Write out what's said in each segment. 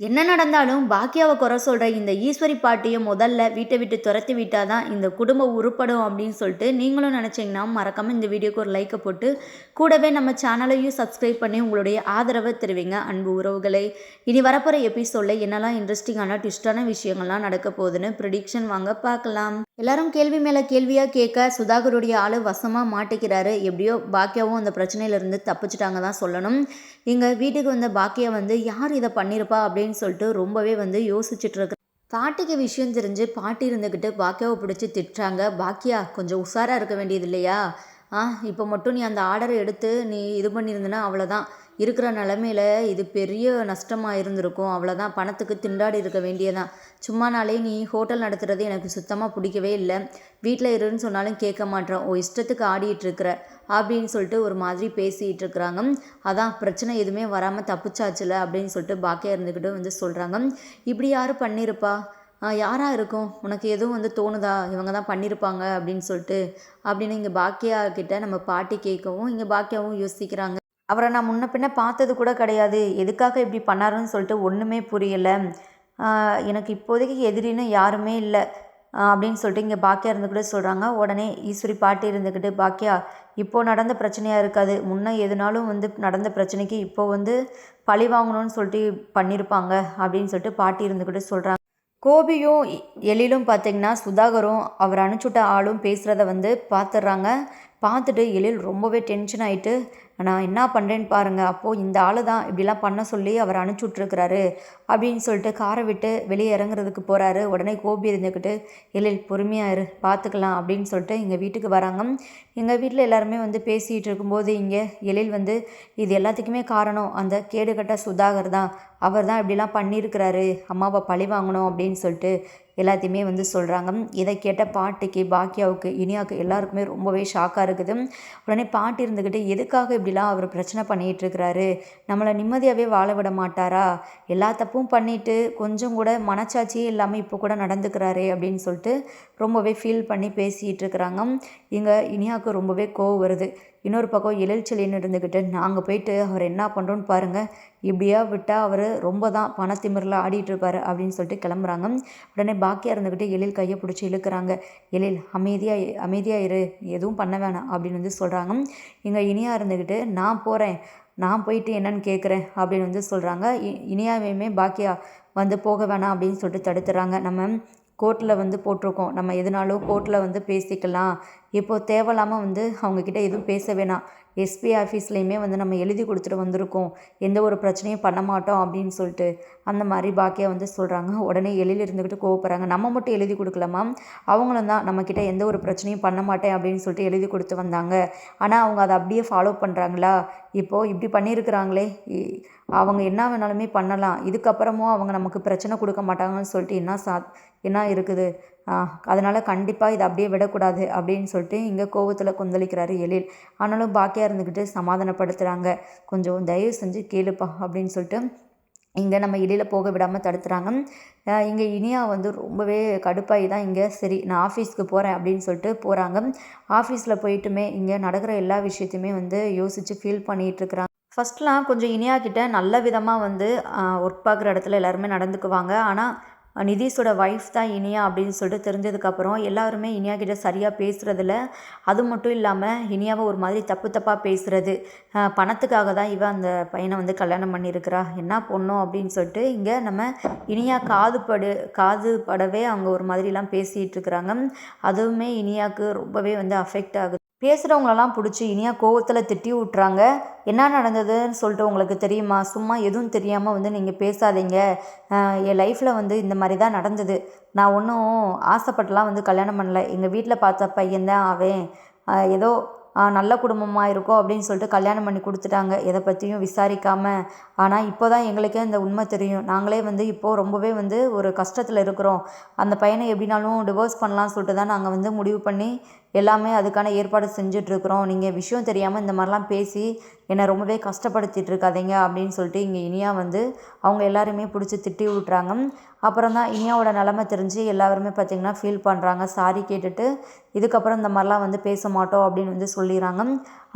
என்ன நடந்தாலும் பாக்கியாவை குறை சொல்கிற இந்த ஈஸ்வரி பாட்டியை முதல்ல வீட்டை விட்டு துரத்தி விட்டால் தான் இந்த குடும்பம் உருப்படும் அப்படின்னு சொல்லிட்டு நீங்களும் நினச்சிங்கன்னா மறக்காமல் இந்த வீடியோக்கு ஒரு லைக்கை போட்டு கூடவே நம்ம சேனலையும் சப்ஸ்கிரைப் பண்ணி உங்களுடைய ஆதரவை தெரிவிங்க. அன்பு உறவுகளை இனி வரப்போகிற எபிசோடில் என்னெல்லாம் இன்ட்ரெஸ்டிங்கான ட்விஸ்டான விஷயங்கள்லாம் நடக்க போகுதுன்னு ப்ரிடிக்ஷன் வாங்க பார்க்கலாம். எல்லாரும் கேள்வி மேலே கேள்வியாக கேட்க சுதாகருடைய ஆள் வசமாக மாட்டிக்கிறாரு. எப்படியோ பாக்கியாவும் அந்த பிரச்சனையிலேருந்து தப்பிச்சிட்டாங்க தான் சொல்லணும். இங்கே வீட்டுக்கு வந்த பாக்கியா வந்து யார் இதை பண்ணியிருப்பா அப்படின்னு சொல்லிட்டு ரொம்பவே வந்து யோசிச்சுட்டு பாட்டிக்கு விஷயம் தெரிஞ்சு பாட்டி இருந்துக்கிட்டு பாக்கியாவை பிடிச்சி திட்டுறாங்க. பாக்கியா கொஞ்சம் உஷாராக இருக்க வேண்டியது இல்லையா? ஆ இப்போ மட்டும் நீ அந்த ஆர்டரை எடுத்து நீ இது பண்ணியிருந்தனா அவ்வளோதான் இருக்கிற நிலமையில இது பெரிய நஷ்டமாக இருந்திருக்கும். அவ்வளோதான் பணத்துக்கு திண்டாடி இருக்க வேண்டியதான் சும்மா நாளே நீ ஹோட்டல் நடத்துகிறது எனக்கு சுத்தமாக பிடிக்கவே இல்லை. வீட்டில் இருன்னு சொன்னாலும் கேட்க மாட்டேன் ஓ இஷ்டத்துக்கு ஆடிட்டு இருக்கிற அப்படின்னு சொல்லிட்டு ஒரு மாதிரி பேசிகிட்டு இருக்கிறாங்க. அதான் பிரச்சனை எதுவுமே வராமல் தப்பிச்சாச்சுல அப்படின்னு சொல்லிட்டு பாக்கியா இருந்துக்கிட்டு வந்து சொல்கிறாங்க இப்படி யாரும் பண்ணியிருப்பா யாராக இருக்கும்? உனக்கு எதுவும் வந்து தோணுதா? இவங்க தான் பண்ணியிருப்பாங்க அப்படின்னு சொல்லிட்டு அப்படின்னு இங்கே பாக்கியா கிட்ட நம்ம பாட்டி கேட்கவும் இங்கே பாக்கியாவும் யோசிக்கிறாங்க. அவரை நான் முன்ன பின்ன பார்த்தது கூட கிடையாது. எதுக்காக இப்படி பண்ணாருன்னு சொல்லிட்டு ஒன்றுமே புரியலை. எனக்கு இப்போதைக்கு எதிரின்னு யாருமே இல்லை. அப்படின்னு சொல்லிட்டு இங்கே பாக்கியா இருந்து கூட சொல்கிறாங்க உடனே ஈஸ்வரி பாட்டி இருந்துக்கிட்டு பாக்கியா இப்போது நடந்த பிரச்சனையாக இருக்காது. முன்னே எதுனாலும் வந்து நடந்த பிரச்சனைக்கு இப்போது வந்து பழி வாங்கணும்னு சொல்லிட்டு பண்ணியிருப்பாங்க அப்படின்னு சொல்லிட்டு பாட்டி இருந்துக்கிட்டு சொல்கிறாங்க கோபியும் எழிலும் பார்த்திங்கன்னா சுதாகரும் அவர் அனுப்பிச்சுட்ட ஆளும் பேசுகிறத வந்து பார்த்துட்றாங்க பார்த்துட்டு எழில் ரொம்பவே டென்ஷன் ஆகிட்டு நான் என்ன பண்ணுறேன்னு பாருங்கள் அப்போது இந்த ஆள் தான் இப்படிலாம் பண்ண சொல்லி அவர் அனுப்பிச்சுட்ருக்கிறாரு. அப்படின்னு சொல்லிட்டு காரை விட்டு வெளியே இறங்குறதுக்கு போகிறாரு உடனே கோபி இருந்துக்கிட்டு எழில் பொறுமையாக இரு. பார்த்துக்கலாம் அப்படின்னு சொல்லிட்டு எங்கள் வீட்டுக்கு வராங்க. எங்கள் வீட்டில் எல்லாருமே வந்து பேசிகிட்டு இருக்கும்போது இங்கே எழில் வந்து இது எல்லாத்துக்குமே காரணம். அந்த கேடுகட்ட சுதாகர் தான். அவர் தான் இப்படிலாம் பண்ணியிருக்கிறாரு அம்மாவை பழி வாங்கணும் அப்படின்னு சொல்லிட்டு எல்லாத்தையுமே வந்து சொல்கிறாங்க இதை கேட்ட பாட்டிக்கு பாக்கியாவுக்கு இனியாவுக்கு எல்லாருக்குமே ரொம்பவே ஷாக்காக இருக்குது. உடனே பாட்டி இருந்துக்கிட்டு எதுக்காக இப்படிலாம் அவர் பிரச்சனை பண்ணிகிட்டு இருக்கிறாரு? நம்மளை நிம்மதியாகவே வாழ விட மாட்டாரா? எல்லா தப்பும் பண்ணிவிட்டு கொஞ்சம் கூட மனச்சாட்சியே இல்லாமல் இப்போ கூட நடந்துக்கிறாரே அப்படின்னு சொல்லிட்டு ரொம்பவே ஃபீல் பண்ணி பேசிகிட்டு இருக்கிறாங்க. இங்கே இனியாவுக்கு ரொம்பவே கோவம் வருது. இன்னொரு பக்கம் இளச்சலின்னு இருந்துக்கிட்டு நாங்கள் போயிட்டு அவர் என்ன பண்ணுறோன்னு பாருங்கள் இப்படியா விட்டால் அவர் ரொம்ப தான் பணத்திமிரில் ஆடிட்டு இருப்பார் அப்படின்னு சொல்லிட்டு கிளம்புறாங்க. உடனே பாக்கியாக இருந்துக்கிட்டு எழில் கையை பிடிச்சி இழுக்கிறாங்க. எழில் அமைதியாக அமைதியாக இரு. எதுவும் பண்ண வேணாம் அப்படின்னு வந்து சொல்கிறாங்க இங்கே இனியாக இருந்துக்கிட்டு நான் போகிறேன் நான் போயிட்டு என்னன்னு கேட்குறேன் அப்படின்னு வந்து சொல்கிறாங்க இனியாவையுமே பாக்கியா வந்து போக வேணாம் அப்படின்னு சொல்லிட்டு தடுத்துறாங்க. நம்ம கோர்ட்டில் வந்து போட்டிருக்கோம். நம்ம எதுனாலும் கோர்ட்டில் வந்து பேசிக்கலாம். இப்போது தேவையில்லாமல் வந்து அவங்கக்கிட்ட எதுவும் பேச வேணாம். எஸ்பி ஆஃபீஸ்லேயுமே வந்து நம்ம எழுதி கொடுத்துட்டு வந்திருக்கோம். எந்த ஒரு பிரச்சனையும் பண்ண மாட்டோம் அப்படின்னு சொல்லிட்டு அந்த மாதிரி பாக்கியா வந்து சொல்கிறாங்க உடனே எழில் இருந்துக்கிட்டு கோவப்படுறாங்க. நம்ம மட்டும் எழுதி கொடுக்கலாமா அவங்களும் தான் நம்மக்கிட்ட எந்த ஒரு பிரச்சனையும் பண்ண மாட்டேன் அப்படின்னு சொல்லிட்டு எழுதி கொடுத்து வந்தாங்க. ஆனால் அவங்க அதை அப்படியே ஃபாலோ பண்ணுறாங்களா இப்போது இப்படி பண்ணியிருக்கிறாங்களே. அவங்க என்ன வேணாலுமே பண்ணலாம். இதுக்கப்புறமும் அவங்க நமக்கு பிரச்சனை கொடுக்க மாட்டாங்கன்னு சொல்லிட்டு என்ன சா என்ன இருக்குது? அதனால் கண்டிப்பாக இதை அப்படியே விடக்கூடாது அப்படின்னு சொல்லிட்டு இங்கே கோவத்தில் கொந்தளிக்கிறாரு எழில். ஆனாலும் பாக்கியாக இருந்துக்கிட்டு சமாதானப்படுத்துகிறாங்க கொஞ்சம் தயவு செஞ்சு கேளுப்பா அப்படின்னு சொல்லிட்டு இங்கே நம்ம இடையில் போக விடாமல் தடுத்துறாங்க. இங்கே இனியா வந்து ரொம்பவே கடுப்பாகி தான் இங்கே. சரி நான் ஆஃபீஸ்க்கு போகிறேன் அப்படின்னு சொல்லிட்டு போகிறாங்க ஆஃபீஸில் போயிட்டுமே இங்கே நடக்கிற எல்லா விஷயத்தையுமே வந்து யோசித்து ஃபீல் பண்ணிகிட்ருக்குறாங்க ஃபஸ்ட்லாம் கொஞ்சம் இனியா கிட்ட நல்ல விதமாக வந்து ஒர்க் பார்க்குற இடத்துல எல்லாருமே நடந்துக்குவாங்க. ஆனால் நிதிஷோட ஒய்ஃப் தான் இனியா அப்படின்னு சொல்லிட்டு தெரிஞ்சதுக்கப்புறம் எல்லாருமே இனியா கிட்ட சரியாக பேசுகிறதில்ல அது மட்டும் இல்லாமல் இனியாவை ஒரு மாதிரி தப்பு தப்பாக பேசுகிறது பணத்துக்காக தான் இவன் அந்த பையனை வந்து கல்யாணம் பண்ணியிருக்கிறா. என்ன பொண்ணும் அப்படின்னு சொல்லிட்டு இங்கே நம்ம இனியா காது படு காது படவே அவங்க ஒரு மாதிரிலாம் பேசிகிட்டு இருக்கிறாங்க. அதுவுமே இனியாவுக்கு ரொம்பவே வந்து அஃபெக்ட் ஆகுது. பேசுகிறவங்களெல்லாம் பிடிச்சி இனியாக கோவத்தில் திட்டி விட்றாங்க என்ன நடந்ததுன்னு சொல்லிட்டு உங்களுக்கு தெரியுமா? சும்மா எதுவும் தெரியாமல் வந்து நீங்கள் பேசாதீங்க. என் லைஃப்பில் வந்து இந்த மாதிரி தான் நடந்தது. நான் ஒன்றும் ஆசைப்பட்டுலாம் வந்து கல்யாணம் பண்ணல. எங்கள் வீட்டில் பார்த்த பையன்தான் அவன். ஏதோ நல்ல குடும்பமாக இருக்கும் அப்படின்னு சொல்லிட்டு கல்யாணம் பண்ணி கொடுத்துட்டாங்க. எதை பற்றியும் விசாரிக்காமல் ஆனால் இப்போ தான் எங்களுக்கே இந்த உண்மை தெரியும். நாங்களே வந்து இப்போது ரொம்பவே வந்து ஒரு கஷ்டத்தில் இருக்கிறோம். அந்த பையனை எப்படினாலும் டிவோர்ஸ் பண்ணலாம்னு சொல்லிட்டு தான் நாங்கள் வந்து முடிவு பண்ணி எல்லாமே அதுக்கான ஏற்பாடு செஞ்சிட்ருக்குறோம். நீங்கள் விஷயம் தெரியாமல் இந்த மாதிரிலாம் பேசி என்னை ரொம்பவே கஷ்டப்படுத்திட்டு இருக்காதீங்க அப்படின்னு சொல்லிட்டு இங்கே இனியா வந்து அவங்க எல்லாருமே பிடிச்சி திட்டி விட்றாங்க. அப்புறம் தான் இனியாவோட நிலமை தெரிஞ்சு எல்லாருமே பார்த்திங்கன்னா ஃபீல் பண்ணுறாங்க சாரி கேட்டுட்டு இதுக்கப்புறம் இந்த மாதிரிலாம் வந்து பேச மாட்டோம் அப்படின்னு வந்து சொல்லிடுறாங்க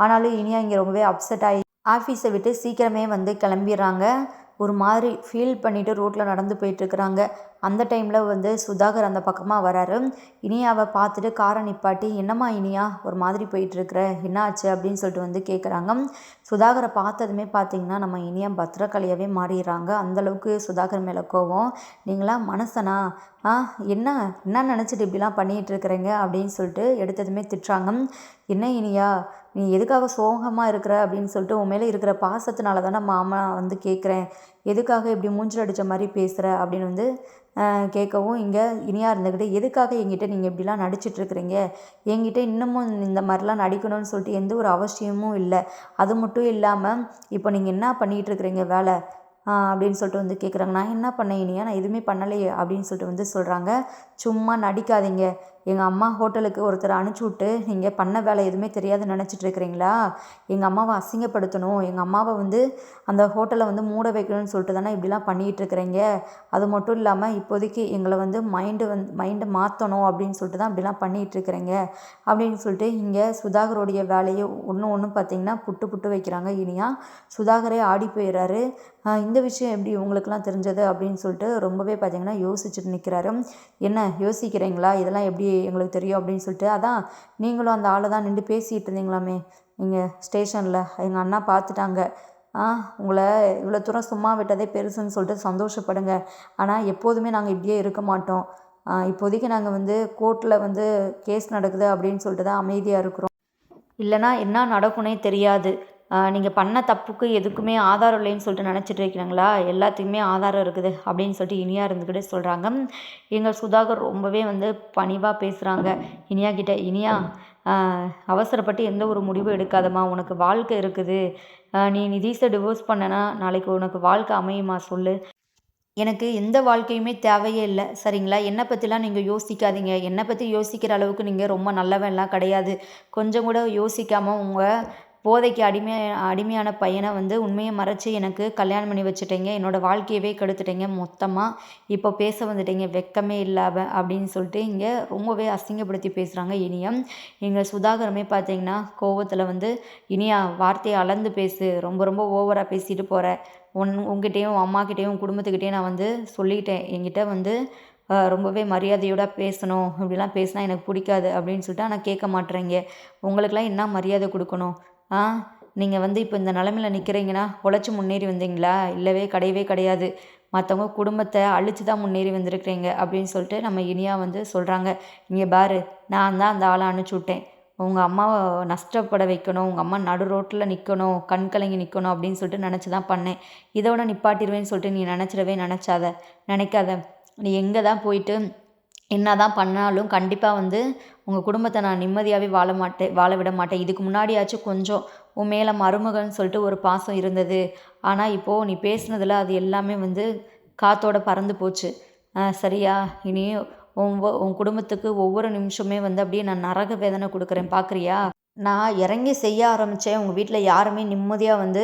ஆனாலும் இனியா இங்கே ரொம்பவே அப்செட் ஆகி ஆஃபீஸை விட்டு சீக்கிரமே வந்து கிளம்பிடுறாங்க ஒரு மாதிரி ஃபீல் பண்ணிவிட்டு ரோட்டில் நடந்து போயிட்டுருக்குறாங்க அந்த டைமில் வந்து சுதாகர் அந்த பக்கமாக வராரு. இனியாவை பார்த்துட்டு காரை நிப்பாட்டி என்னம்மா இனியா ஒரு மாதிரி போயிட்டுருக்குற? என்ன ஆச்சு? அப்படின்னு சொல்லிட்டு வந்து கேட்குறாங்க சுதாகரை பார்த்ததுமே பார்த்தீங்கன்னா நம்ம இனியா பத்திரக்கலையாகவே மாறிடுறாங்க. அந்தளவுக்கு சுதாகர் மேலே கோவம். நீங்களா மனசனா ஆ என்ன? என்ன நினச்சிட்டு இப்படிலாம் பண்ணிகிட்டு இருக்கிறீங்க அப்படின்னு சொல்லிட்டு எடுத்ததுமே திட்டுறாங்க. என்ன இனியா? நீ எதுக்காக சோகமாக இருக்கிற? அப்படின்னு சொல்லிட்டு உன் மேலே இருக்கிற பாசத்தினால தானே மாமா வந்து கேட்குறேன் எதுக்காக இப்படி மூஞ்சில் அடித்த மாதிரி பேசுகிற அப்படின்னு வந்து கேட்கவும் இங்கே இனியா இருந்துக்கிட்டு எதுக்காக என்கிட்ட நீங்கள் இப்படிலாம் நடிச்சிட்ருக்குறீங்க? என்கிட்ட இன்னமும் இந்த மாதிரிலாம் நடிக்கணும்னு சொல்லிட்டு எந்த ஒரு அவசியமும் இல்லை. அது மட்டும் இல்லாமல் இப்போ நீங்கள் என்ன பண்ணிகிட்ருக்குறீங்க வேலை? அப்படின்னு சொல்லிட்டு வந்து கேட்குறாங்க. நான் என்ன பண்ணேன் இனியா? நான் எதுவுமே பண்ணலையே அப்படின்னு சொல்லிட்டு வந்து சொல்கிறாங்க சும்மா நடிக்காதீங்க. எங்கள் அம்மா ஹோட்டலுக்கு ஒருத்தரை அனுப்பிச்சி விட்டு நீங்கள் பண்ண வேலை எதுவுமே தெரியாதுன்னு நினச்சிட்டு இருக்கிறீங்களா? எங்கள் அம்மாவை அசிங்கப்படுத்தணும். எங்கள் அம்மாவை வந்து அந்த ஹோட்டலை வந்து மூட வைக்கணும்னு சொல்லிட்டு தானே இப்படிலாம் பண்ணிகிட்டு இருக்கிறீங்க. அது மட்டும் இல்லாமல் இப்போதைக்கு எங்களை வந்து மைண்டு வந்து மைண்டை மாற்றணும் அப்படின்னு சொல்லிட்டு தான் இப்படிலாம் பண்ணிகிட்டு இருக்கிறீங்க. அப்படின்னு சொல்லிட்டு இங்கே சுதாகருடைய வேலையை ஒன்று ஒன்று பார்த்தீங்கன்னா புட்டு புட்டு வைக்கிறாங்க. இனியா சுதாகரே ஆடி போயிடுறாரு இந்த விஷயம் எப்படி உங்களுக்குலாம் தெரிஞ்சது? அப்படின்னு சொல்லிட்டு ரொம்பவே பார்த்தீங்கன்னா யோசிச்சுட்டு நிற்கிறாரு என்ன யோசிக்கிறீங்களா? இதெல்லாம் எப்படி எங்களுக்கு தெரியும் அப்படின்னு சொல்லிட்டு அதான் நீங்களும் அந்த ஆளை தான் நின்று பேசிகிட்டு இருந்தீங்களாமே. நீங்கள் ஸ்டேஷனில் எங்கள் அண்ணா பார்த்துட்டாங்க ஆ உங்களை இவ்வளோ தூரம் சும்மா விட்டதே பெருசுன்னு சொல்லிட்டு சந்தோஷப்படுங்க. ஆனால் எப்போதுமே நாங்கள் இப்படியே இருக்க மாட்டோம். இப்போதைக்கு நாங்கள் வந்து கோர்ட்டில் வந்து கேஸ் நடக்குது அப்படின்னு சொல்லிட்டு தான் அமைதியாக இருக்கிறோம். இல்லைனா என்ன நடக்கும்னே தெரியாது. நீங்கள் பண்ண தப்புக்கு எதுக்குமே ஆதாரம் இல்லைன்னு சொல்லிட்டு நினச்சிட்டு இருக்கிறாங்களா? எல்லாத்துக்குமே ஆதாரம் இருக்குது அப்படின்னு சொல்லிட்டு இனியா இருந்துக்கிட்டே சொல்கிறாங்க எங்கள் சுதாகர் ரொம்பவே வந்து பணிவாக பேசுகிறாங்க இனியா கிட்ட இனியா அவசரப்பட்டு எந்த ஒரு முடிவும் எடுக்காதம்மா. உனக்கு வாழ்க்கை இருக்குது. நீ நிதீஷை டிவோர்ஸ் பண்ணனா நாளைக்கு உனக்கு வாழ்க்கை அமையுமா சொல்லு. எனக்கு எந்த வாழ்க்கையுமே தேவையே இல்லை. சரிங்களா? என்னை பற்றிலாம் நீங்கள் யோசிக்காதீங்க. என்னை பற்றி யோசிக்கிற அளவுக்கு நீங்கள் ரொம்ப நல்லவன்லாம் கிடையாது. கொஞ்சம் கூட யோசிக்காமல் உங்கள் போதைக்கு அடிமை அடிமையான பையனை வந்து உண்மையை மறைச்சி எனக்கு கல்யாணம் பண்ணி வச்சுட்டீங்க. என்னோடய வாழ்க்கையவே கெடுத்துட்டீங்க மொத்தமாக இப்போ பேச வந்துட்டீங்க. வெக்கமே இல்லாமல் அப்படின்னு சொல்லிட்டு இங்கே ரொம்பவே அசிங்கப்படுத்தி பேசுகிறாங்க இனியம். எங்கள் சுதாகரமே பார்த்தீங்கன்னா கோவத்தில் வந்து இனியா வார்த்தையை அளந்து பேசு. ரொம்ப ரொம்ப ஓவராக பேசிட்டு போகிற உன் உங்ககிட்டேயும் அம்மாக்கிட்டேயும் குடும்பத்துக்கிட்டேயும் நான் வந்து சொல்லிக்கிட்டேன் என்கிட்ட வந்து ரொம்பவே மரியாதையோட பேசணும். இப்படிலாம் பேசினா எனக்கு பிடிக்காது. அப்படின்னு சொல்லிட்டு ஆனால் கேட்க மாட்டேறீங்க உங்களுக்கெல்லாம் என்ன மரியாதை கொடுக்கணும்? ஆ நீங்கள் வந்து இப்போ இந்த நிலமையில நிற்கிறீங்கன்னா உழைச்சி முன்னேறி வந்தீங்களா? இல்லவே கிடையவே கிடையாது. மற்றவங்க குடும்பத்தை அழித்து தான் முன்னேறி வந்திருக்கிறீங்க அப்படின்னு சொல்லிட்டு நம்ம இனியா வந்து சொல்கிறாங்க இங்கே பாரு நான் தான் அந்த ஆளை அனுப்பிச்சி விட்டேன். உங்கள் அம்மாவை நஷ்டப்பட வைக்கணும் உங்கள் அம்மா நடு ரோட்டில் நிற்கணும் கண் கலங்கி நிற்கணும் அப்படின்னு சொல்லிட்டு நினச்சி தான் பண்ணேன். இதோட நிப்பாட்டிடுவேன்னு சொல்லிட்டு நீ நினச்சிடவே நினச்சாத. நினைக்காத. நீ எங்கே தான் போயிட்டு என்ன தான் பண்ணாலும் கண்டிப்பாக வந்து உங்கள் குடும்பத்தை நான் நிம்மதியாகவே வாழ மாட்டேன் வாழ விட மாட்டேன். இதுக்கு முன்னாடியாச்சும் கொஞ்சம் உன் மேலே மருமகன் சொல்லிட்டு ஒரு பாசம் இருந்தது. ஆனால் இப்போது நீ பேசுனதில் அது எல்லாமே வந்து காத்தோட பறந்து போச்சு. சரியா. இனி உன் உன் குடும்பத்துக்கு ஒவ்வொரு நிமிஷமே வந்து அப்படியே நான் நரக வேதனை கொடுக்குறேன். பார்க்குறியா நான் இறங்கி செய்ய ஆரம்பித்தேன் உங்கள் வீட்டில் யாருமே நிம்மதியாக வந்து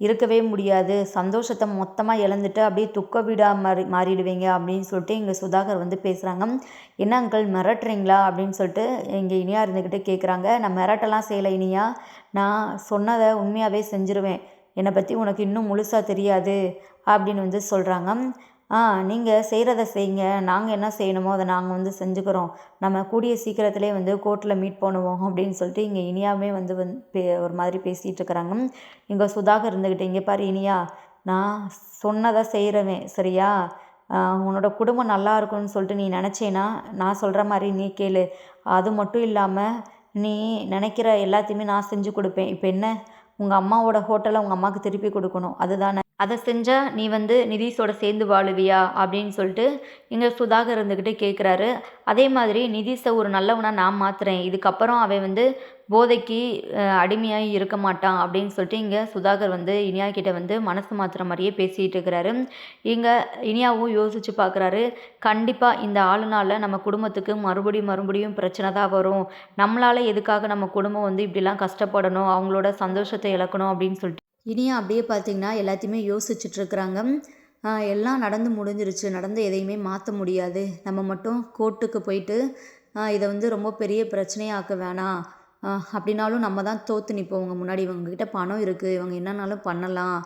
இருக்கவே முடியாது. சந்தோஷத்தை மொத்தமாக இழந்துட்டு அப்படியே துக்க வீடாக மாறி மாறிடுவீங்க அப்படின்னு சொல்லிட்டு இங்கே சுதாகர் வந்து பேசுகிறாங்க என்ன அங்கிள் மிரட்டுறீங்களா அப்படின்னு சொல்லிட்டு இங்கே இனியா இருந்துக்கிட்டே கேட்குறாங்க நான் மிரட்டெல்லாம் செய்யலை இனியா. நான் சொன்னதை உண்மையாகவே செஞ்சுருவேன். என்னை பற்றி உனக்கு இன்னும் முழுசாக தெரியாது அப்படின்னு வந்து சொல்கிறாங்க ஆ நீங்கள் செய்கிறத செய்யுங்க நாங்கள் என்ன செய்யணுமோ அதை நாங்கள் வந்து செஞ்சுக்கிறோம். நம்ம கூடிய சீக்கிரத்திலே வந்து கோர்ட்டில் மீட் பண்ணுவோம் அப்படின்னு சொல்லிட்டு இங்கே இனியாவே வந்து வந் பே ஒரு மாதிரி பேசிகிட்டு இருக்கிறாங்க. இங்கே சுதாகர் இருந்துக்கிட்டு இங்கே பாரு இனியா நான் சொன்னதை செய்கிறவன் சரியா? உன்னோட குடும்பம் நல்லா இருக்கும்னு சொல்லிட்டு நீ நினச்சேன்னா நான் சொல்கிற மாதிரி நீ கேளு. அது மட்டும் இல்லாமல் நீ நினைக்கிற எல்லாத்தையுமே நான் செஞ்சு கொடுப்பேன். இப்போ என்ன? உங்கள் அம்மாவோட ஹோட்டலை உங்கள் அம்மாவுக்கு திருப்பி கொடுக்கணும். அதுதானே? அதை செஞ்சால் நீ வந்து நிதிஷோட சேர்ந்து வாழுவியா? அப்படின்னு சொல்லிட்டு இங்கே சுதாகர் இருந்துக்கிட்டு கேட்குறாரு அதே மாதிரி நிதிஷை ஒரு நல்லவனாக நான் மாற்றுறேன் இதுக்கப்புறம் அவன் வந்து போதைக்கு அடிமையாக இருக்க மாட்டான் அப்படின்னு சொல்லிட்டு இங்கே சுதாகர் வந்து இனியா கிட்டே வந்து மனசு மாற்றுற மாதிரியே பேசிகிட்டு இருக்கிறாரு. இங்கே இனியாவும் யோசித்து பார்க்குறாரு கண்டிப்பாக இந்த ஆளுனால நம்ம குடும்பத்துக்கு மறுபடியும் மறுபடியும் பிரச்சனை தான் வரும். நம்மளால் எதுக்காக நம்ம குடும்பம் வந்து இப்படிலாம் கஷ்டப்படணும்? அவங்களோட சந்தோஷத்தை இழக்கணும் அப்படின்னு சொல்லிட்டு இனியும் அப்படியே பார்த்திங்கன்னா எல்லாத்தையுமே யோசிச்சுட்ருக்குறாங்க. எல்லாம் நடந்து முடிஞ்சிருச்சு. நடந்து எதையுமே மாற்ற முடியாது. நம்ம மட்டும் கோர்ட்டுக்கு போயிட்டு இதை வந்து ரொம்ப பெரிய பிரச்சனையாக்க வேணாம். அப்படின்னாலும் நம்ம தான் தோற்று நிற்போம் இவங்க முன்னாடி இவங்கக்கிட்ட பணம் இருக்குது இவங்க என்னன்னாலும் பண்ணலாம்.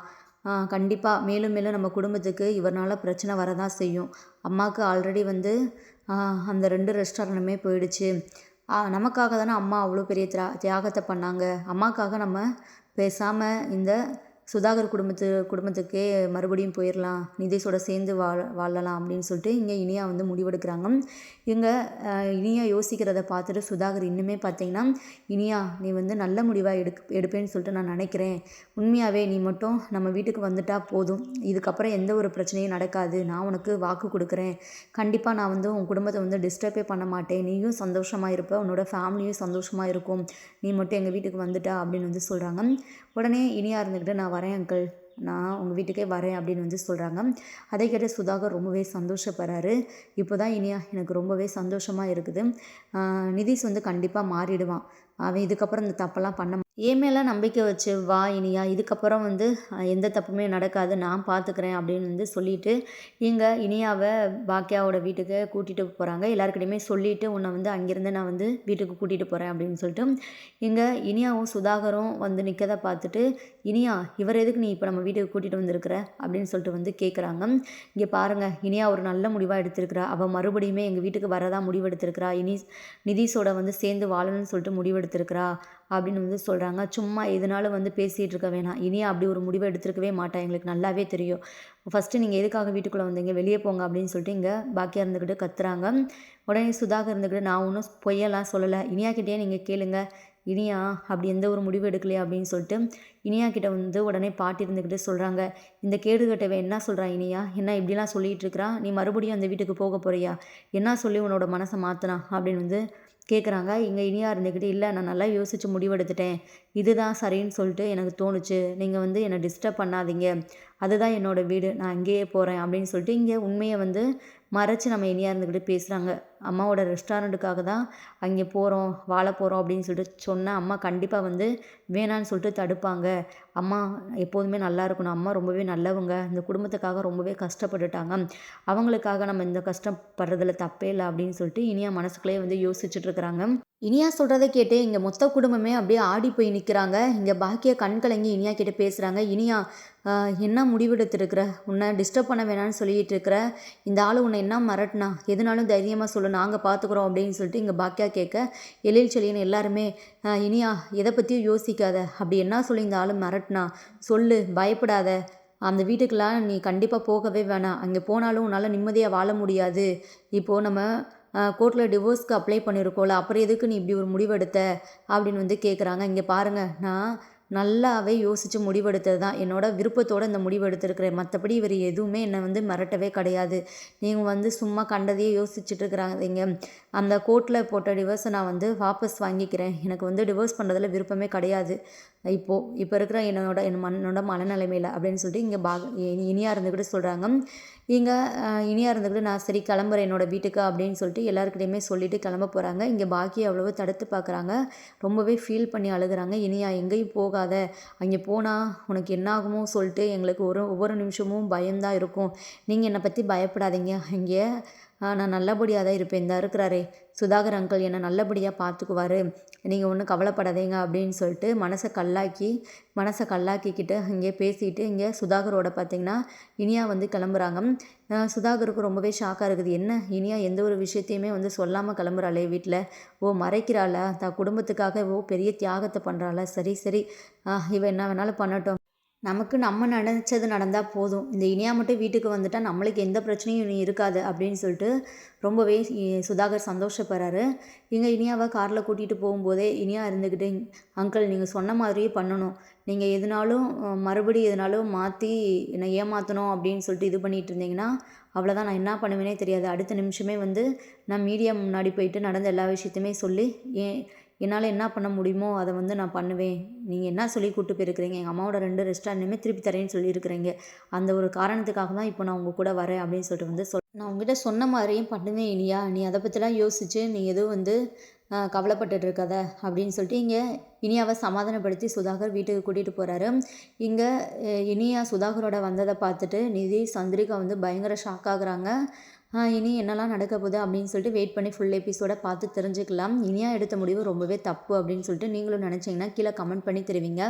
கண்டிப்பாக மேலும் மேலும் நம்ம குடும்பத்துக்கு இவர்னால் பிரச்சனை வரதான் செய்யும். அம்மாவுக்கு ஆல்ரெடி வந்து அந்த ரெண்டு ரெஸ்டாரண்ட்டுமே போயிடுச்சு. நமக்காக தானே அம்மா அவ்வளோ பெரிய தியா தியாகத்தை பண்ணாங்க. அம்மாக்காக நம்ம பேசாமல் இந்த சுதாகர் குடும்பத்து குடும்பத்துக்கே மறுபடியும் போயிடலாம் நிதேஷோட சேர்ந்து வாழ வாழலாம் அப்படின்னு சொல்லிட்டு இங்கே இனியா வந்து முடிவெடுக்கிறாங்க. இங்கே இனியா யோசிக்கிறத பார்த்துட்டு சுதாகர் இன்னுமே பார்த்தீங்கன்னா இனியா நீ வந்து நல்ல முடிவாக எடுக் எடுப்பேன்னு சொல்லிட்டு நான் நினைக்கிறேன். உண்மையாகவே நீ மட்டும் நம்ம வீட்டுக்கு வந்துட்டால் போதும். இதுக்கப்புறம் எந்த ஒரு பிரச்சனையும் நடக்காது. நான் உனக்கு வாக்கு கொடுக்குறேன். கண்டிப்பாக நான் வந்து உன் குடும்பத்தை வந்து டிஸ்டர்பே பண்ண மாட்டேன். நீயும் சந்தோஷமாக இருப்ப. உன்னோட ஃபேமிலியும் சந்தோஷமாக இருக்கும். நீ மட்டும் எங்கள் வீட்டுக்கு வந்துட்டா அப்படின்னு வந்து சொல்கிறாங்க உடனே இனியா இருந்துக்கிட்டு நான் வரேன் அங்கிள் நான் உங்கள் வீட்டுக்கே வரேன் அப்படின்னு வந்து சொல்கிறாங்க அதை கேட்ட சுதாகர் ரொம்பவே சந்தோஷப்படுறாரு. இப்போ தான் இனியா எனக்கு ரொம்பவே சந்தோஷமாக இருக்குது. நிதிஷ் வந்து கண்டிப்பாக மாறிடுவான். அவன் இதுக்கப்புறம் இந்த தப்பெல்லாம் பண்ண என் மேலே நம்பிக்கை வச்சு வா இனியா இதுக்கப்புறம் வந்து எந்த தப்புமே நடக்காது நான் பார்த்துக்கிறேன் அப்படின்னு வந்து சொல்லிவிட்டு இங்கே இனியாவை பாக்கியாவோட வீட்டுக்கு கூட்டிகிட்டு போகிறாங்க எல்லாருக்கிட்டையுமே சொல்லிவிட்டு உன்னை வந்து அங்கேருந்து நான் வந்து வீட்டுக்கு கூட்டிகிட்டு போகிறேன் அப்படின்னு சொல்லிட்டு இங்கே இனியாவும் சுதாகரும் வந்து நிற்கதை பார்த்துட்டு இனியா இவர் எதுக்கு நீ இப்போ நம்ம வீட்டுக்கு கூட்டிகிட்டு வந்திருக்கிற? அப்படின்னு சொல்லிட்டு வந்து கேட்குறாங்க இங்கே பாருங்கள் இனியா ஒரு நல்ல முடிவாக எடுத்திருக்கிறா. அவள் மறுபடியுமே எங்கள் வீட்டுக்கு வரதான் முடிவெடுத்திருக்கிறா. இனி நிதிஷோட வந்து சேர்ந்து வாழணும்னு சொல்லிட்டு முடிவெடுத்திருக்கிறா. அப்படின்னு வந்து சொல்கிறாங்க சும்மா எதனாலும் வந்து பேசிகிட்டு இருக்க வேணாம். இனியா அப்படி ஒரு முடிவை எடுத்துருக்கவே மாட்டா. எங்களுக்கு நல்லாவே தெரியும். ஃபஸ்ட்டு நீங்கள் எதுக்காக வீட்டுக்குள்ளே வந்தீங்க? வெளியே போங்க அப்படின்னு சொல்லிட்டு இங்கே பாக்கியாக இருந்துக்கிட்டு கத்துறாங்க. உடனே சுதாகர் இருந்துக்கிட்டு நான் ஒன்றும் பொய்யெல்லாம் சொல்லலை. இனியா கிட்டேயே நீங்கள் கேளுங்க. இனியா அப்படி எந்த ஒரு முடிவு எடுக்கலையா? அப்படின்னு சொல்லிட்டு இனியா கிட்ட வந்து உடனே பாட்டி இருந்துக்கிட்டு சொல்கிறாங்க இந்த கேடுகட்டவை என்ன சொல்கிறான் இனியா? என்ன இப்படிலாம் சொல்லிகிட்டு இருக்கிறா? நீ மறுபடியும் அந்த வீட்டுக்கு போக போகிறியா என்ன சொல்லி உன்னோட மனசை மாற்றினா அப்படின்னு வந்து கேட்குறாங்க இங்கே இனியா இருந்துக்கிட்டு இல்லை நான் நல்லா யோசித்து முடிவெடுத்துட்டேன். இதுதான் சரின்னு சொல்லிட்டு எனக்கு தோணுச்சு. நீங்கள் வந்து என்னை டிஸ்டர்ப் பண்ணாதீங்க. அதுதான் என்னோடய வீடு. நான் அங்கேயே போகிறேன் அப்படின்னு சொல்லிட்டு இங்கே உண்மையை வந்து மறைச்சி நம்ம இனியாக இருந்துக்கிட்டு பேசுகிறாங்க அம்மாவோட ரெஸ்டாரண்ட்டுக்காக தான் அங்கே போகிறோம் வாழ போகிறோம் அப்படின்னு சொல்லிட்டு சொன்னால் அம்மா கண்டிப்பாக வந்து வேணான்னு சொல்லிட்டு தடுப்பாங்க. அம்மா எப்போதுமே நல்லா இருக்கணும். அம்மா ரொம்பவே நல்லவங்க. இந்த குடும்பத்துக்காக ரொம்பவே கஷ்டப்பட்டுட்டாங்க. அவங்களுக்காக நம்ம இந்த கஷ்டப்படுறதுல தப்பே இல்லை அப்படின்னு சொல்லிட்டு இனியா மனசுக்குள்ளேயே வந்து யோசிச்சுட்டு இருக்கிறாங்க. இனியா சொல்கிறத கேட்டு இங்கே மொத்த குடும்பமே அப்படியே ஆடி போய் நிற்கிறாங்க இங்கே பாக்கிய கண் கலங்கி இனியா கிட்டே பேசுகிறாங்க இனியா என்ன முடிவெடுத்துருக்குற? உன்னை டிஸ்டர்ப் பண்ண வேணாம்னு சொல்லிகிட்டு இருக்கிற இந்த ஆள் உன்னை என்ன மிரட்டினா? எதுனாலும் தைரியமாக சொல்லு நாங்கள் பார்த்துக்குறோம் அப்படின்னு சொல்லிட்டு இங்கே பாக்கியா கேட்க எழில் செழியன் எல்லாருமே இனியா எதை பற்றியும் யோசிக்காத. அப்படி என்ன சொல்லி இந்த ஆள் மிரட்டினா? சொல்லு பயப்படாத. அந்த வீட்டுக்கெல்லாம் நீ கண்டிப்பாக போகவே வேணாம். அங்கே போனாலும் உன்னால் நிம்மதியாக வாழ முடியாது. இப்போது நம்ம கோர்ட்டில் டிவோர்ஸ்க்கு அப்ளை பண்ணியிருக்கோம்ல அப்புறம் எதுக்கு நீ இப்படி ஒரு முடிவெடுத்த? அப்படின்னு வந்து கேட்குறாங்க இங்கே பாருங்கள் நான் நல்லாவே யோசித்து முடிவெடுத்தது தான். என்னோடய விருப்பத்தோடு இந்த முடிவெடுத்திருக்கிறேன். மற்றபடி இவர் எதுவுமே என்னை வந்து மிரட்டவே கிடையாது. நீங்கள் வந்து சும்மா கண்டதையே யோசிச்சுட்டு இருக்கிறாங்க அந்த கோர்ட்டில் போட்ட டிவோர்ஸை நான் வந்து வாபஸ் வாங்கிக்கிறேன். எனக்கு வந்து டிவோர்ஸ் பண்ணுறதுல விருப்பமே கிடையாது. இப்போது இப்போ இருக்கிற என்னோட என் மண்ணோட மனநிலைமையில் அப்படின்னு சொல்லிட்டு இங்கே பா இனியாக இருந்துக்கிட்டு சொல்கிறாங்க இங்கே இனியாக இருந்துக்கிட்டு நான் சரி கிளம்புறேன் என்னோடய வீட்டுக்கு அப்படின்னு சொல்லிட்டு எல்லாருக்கிட்டையுமே சொல்லிவிட்டு கிளம்ப போகிறாங்க இங்கே பாக்கி அவ்வளோ தடுத்து பார்க்குறாங்க ரொம்பவே ஃபீல் பண்ணி அழுகுறாங்க. இனியா எங்கேயும் போகாத. அங்கே போனால் உனக்கு என்ன ஆகுமோ சொல்லிட்டு எங்களுக்கு ஒரு ஒவ்வொரு நிமிஷமும் பயம்தான் இருக்கும். நீங்கள் என்னை பற்றி பயப்படாதீங்க. இங்கே நான் நல்லபடியாக தான் இருப்பேன். இந்த இருக்கிறாரே சுதாகர் அங்கிள் என்னை நல்லபடியாக பார்த்துக்குவார். நீங்கள் ஒன்றும் கவலைப்படாதீங்க அப்படின்னு சொல்லிட்டு மனசை கல்லாக்கி மனசை கல்லாக்கிக்கிட்டு இங்கே பேசிட்டு இங்கே சுதாகரோட பார்த்திங்கன்னா இனியா வந்து கிளம்புறாங்க. சுதாகருக்கு ரொம்பவே ஷாக்காக இருக்குது. என்ன? இனியா எந்த ஒரு விஷயத்தையுமே வந்து சொல்லாமல் கிளம்புறாளே வீட்டில் ஓ மறைக்கிறாளா? தான் குடும்பத்துக்காக ஓ பெரிய தியாகத்தை பண்ணுறாளா சரி சரி. இவன் என்ன வேணாலும் பண்ணட்டும். நமக்கு நம்ம நினச்சது நடந்தால் போதும். இந்த இனியா மட்டும் வீட்டுக்கு வந்துட்டால் நம்மளுக்கு எந்த பிரச்சனையும் இனி இருக்காது அப்படின்னு சொல்லிட்டு ரொம்பவே சுதாகர் சந்தோஷப்படுறாரு. இங்கே இனியாவை காரில் கூட்டிகிட்டு போகும்போதே இனியா இருந்துக்கிட்டு அங்கிள் நீங்கள் சொன்ன மாதிரியே பண்ணணும். நீங்கள் எதுனாலும் மறுபடியும் எதுனாலும் மாற்றி என்னை ஏமாற்றணும் அப்படின்னு சொல்லிட்டு இது பண்ணிகிட்டு இருந்தீங்கன்னா அவ்வளோதான் நான் என்ன பண்ணுவேனே தெரியாது. அடுத்த நிமிஷமே வந்து நான் மீடியா முன்னாடி போயிட்டு நடந்த எல்லா விஷயத்தையுமே சொல்லி ஏன் என்னால் என்ன பண்ண முடியுமோ அதை வந்து நான் பண்ணுவேன். நீங்கள் என்ன சொல்லி கூப்பிட்டு போயிருக்கிறீங்க? எங்கள் அம்மாவோட ரெண்டு ரெஸ்டாரண்ட்டுமே திருப்பி தரேன்னு சொல்லியிருக்கிறீங்க. அந்த ஒரு காரணத்துக்காக தான் இப்போ நான் உங்கள் கூட வரேன் அப்படின்னு சொல்லிட்டு வந்து சொல் நான் உங்ககிட்ட சொன்ன மாதிரியும் பண்ணுவேன் இனியா. நீ அதை பற்றிலாம் யோசிச்சு நீ எதுவும் வந்து கவலைப்பட்டுட்டு இருக்காத அப்படின்னு சொல்லிட்டு இங்கே இனியாவை சமாதானப்படுத்தி சுதாகர் வீட்டுக்கு கூட்டிகிட்டு போகிறாரு இங்கே இனியா சுதாகரோட வந்ததை பார்த்துட்டு நிதி சந்திரிகா வந்து பயங்கர ஷாக் ஆகுறாங்க. இனி என்னெல்லாம் நடக்க போகுது அப்படின்னு சொல்லிட்டு வெயிட் பண்ணி ஃபுல் எபிசோடை பார்த்து தெரிஞ்சுக்கலாம். இனியாக எடுத்த முடிவு ரொம்பவே தப்பு அப்படின்னு சொல்லிட்டு நீங்களும் நினச்சிங்கன்னா கீழே கமெண்ட் பண்ணி தெரிவிங்க.